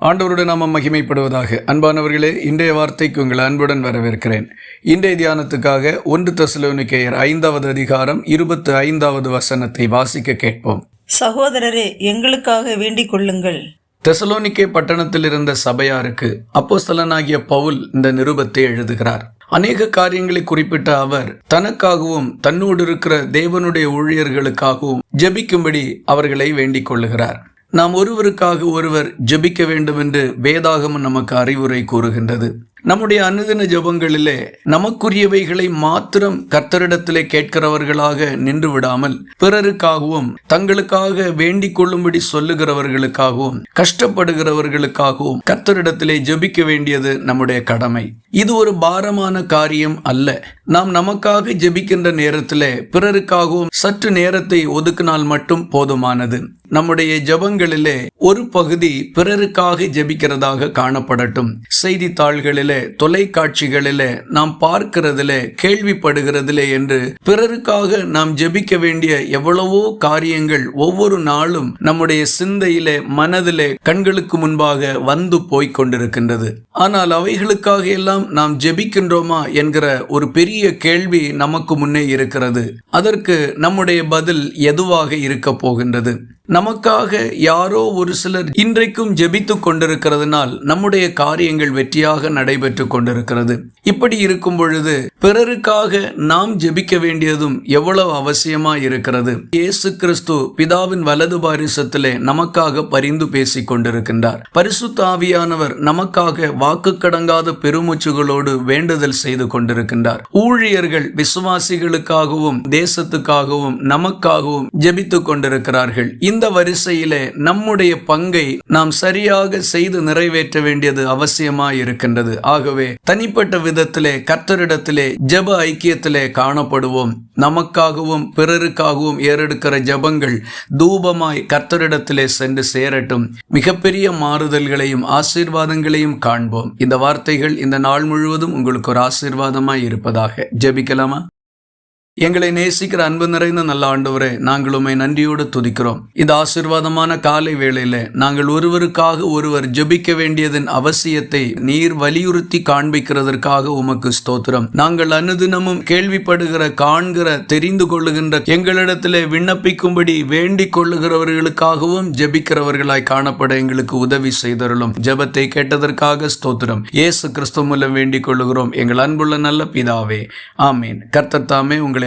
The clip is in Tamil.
ஆண்டவருடைய நாமம் மகிமைப்படுவதாக. அன்பானவர்களே இன்றைய வார்த்தைக்கு உங்கள் அன்புடன் வரவேற்கிறேன். இன்றைய தியானத்துக்காக ஒன்று தசலோனிக்கேயர் ஐந்தாவது அதிகாரம் இருபத்து ஐந்தாவது வசனத்தை வாசிக்க கேட்போம். சகோதரரே எங்களுக்காக வேண்டிக் கொள்ளுங்கள். தெசலோனிக்கே பட்டணத்தில் இருந்த சபையாருக்கு அப்போஸ்தலனாகிய பவுல் இந்த நிருபத்தை எழுதுகிறார். அநேக காரியங்களை குறிப்பிட்ட அவர் தனக்காகவும் தன்னோடு இருக்கிற தேவனுடைய ஊழியர்களுக்காகவும் ஜெபிக்கும்படி அவர்களை வேண்டிக் கொள்ளுகிறார். நாம் ஒருவருக்காக ஒருவர் ஜெபிக்க வேண்டும் என்று வேதாகமம் நமக்கு அறிவுரை கூறுகின்றது. நம்முடைய அனுதின ஜெபங்களிலே நமக்குரியவைகளை மாத்திரம் கர்த்தரிடத்திலே கேட்கிறவர்களாக நின்று விடாமல் பிறருக்காகவும் தங்களுக்காக வேண்டிக் கொள்ளும்படி சொல்லுகிறவர்களுக்காகவும் கஷ்டப்படுகிறவர்களுக்காகவும் கர்த்தரிடத்திலே ஜெபிக்க வேண்டியது நம்முடைய கடமை. இது ஒரு பாரமான காரியம் அல்ல. நாம் நமக்காக ஜெபிக்கின்ற நேரத்திலே பிறருக்காகவும் சற்று நேரத்தை ஒதுக்கினால் மட்டும் போதுமானது. நம்முடைய ஜெபங்களிலே ஒரு பகுதி பிறருக்காக ஜெபிக்கிறதாக காணப்படட்டும். செய்தித்தாள்களிலே தொலைக்காட்சிகளிலே நாம் பார்க்கிறதுல கேள்விப்படுகிறதிலே என்று பிறருக்காக நாம் ஜெபிக்க வேண்டிய எவ்வளவோ காரியங்கள் ஒவ்வொரு நாளும் நம்முடைய சிந்தையிலே மனதிலே கண்களுக்கு முன்பாக வந்து போய்க் கொண்டிருக்கின்றது. ஆனால் அவைகளுக்காக எல்லாம் நாம் ஜெபிக்கின்றோமா என்கிற ஒரு பெரிய கேள்வி நமக்கு முன்னே இருக்கிறது. அதற்கு நம்முடைய பதில் எதுவாக இருக்க போகின்றது? நமக்காக யாரோ ஒரு சிலர் இன்றைக்கும் ஜெபித்து கொண்டிருக்கிறதுனால் நம்முடைய காரியங்கள் வெற்றியாக நடைபெற்று கொண்டிருக்கிறது. இப்படி இருக்கும் பொழுது பிறருக்காக நாம் ஜெபிக்க வேண்டியதும் எவ்வளவு அவசியமா இருக்கிறது. இயேசு கிறிஸ்து பிதாவின் வலது பாரிசத்திலே நமக்காக பரிந்து பேசிக் கொண்டிருக்கின்றார். பரிசுத்த ஆவியானவர் நமக்காக வாக்கு கடங்காத பெருமூச்சுகளோடு வேண்டுதல் செய்து கொண்டிருக்கின்றார். ஊழியர்கள் விசுவாசிகளுக்காகவும் தேசத்துக்காகவும் நமக்காகவும் ஜெபித்துக் கொண்டிருக்கிறார்கள். இந்த வரிசையிலே நம்முடைய பங்கை நாம் சரியாக செய்து நிறைவேற்ற வேண்டியது அவசியமாய் இருக்கின்றது ஆகவே தனிப்பட்ட விதத்திலே கர்த்தரிடத்திலே ஜப ஐக்கியத்திலே காணப்படுவோம். நமக்காகவும் பிறருக்காகவும் ஏறெடுக்கிற ஜெபங்கள் தூபமாய் கர்த்தரிடத்திலே சென்று சேரட்டும். மிகப்பெரிய மாறுதல்களையும் ஆசீர்வாதங்களையும் காண்போம். இந்த வார்த்தைகள் இந்த நாள் முழுவதும் உங்களுக்கு ஒரு ஆசீர்வாதமாய் இருப்பதாக. ஜெபிக்கலாமா? எங்களை நேசிக்கிற அன்பு நிறைந்த நல்ல ஆண்டவரே நாங்கள் உண்மை நன்றியோடு துதிக்கிறோம். இந்த ஆசீர்வாதமான காலை வேளையில நாங்கள் ஒருவருக்காக ஒருவர் ஜெபிக்க வேண்டியதன் அவசியத்தை நீர் வலியுறுத்தி காண்பிக்கிறதற்காக உமக்கு ஸ்தோத்திரம். நாங்கள் அனுதினமும் கேள்விப்படுகிற காண்கிற தெரிந்து கொள்ளுகின்ற எங்களிடத்திலே விண்ணப்பிக்கும்படி வேண்டிக் கொள்ளுகிறவர்களுக்காகவும் ஜெபிக்கிறவர்களாய் காணப்பட எங்களுக்கு உதவி செய்தருளும். ஜெபத்தை கேட்டதற்காக ஸ்தோத்திரம். இயேசு கிறிஸ்து மூலம் வேண்டிக் கொள்ளுகிறோம். எங்கள் அன்புள்ள நல்ல பிதாவே ஆமீன். கர்த்தத்தாமே உங்களை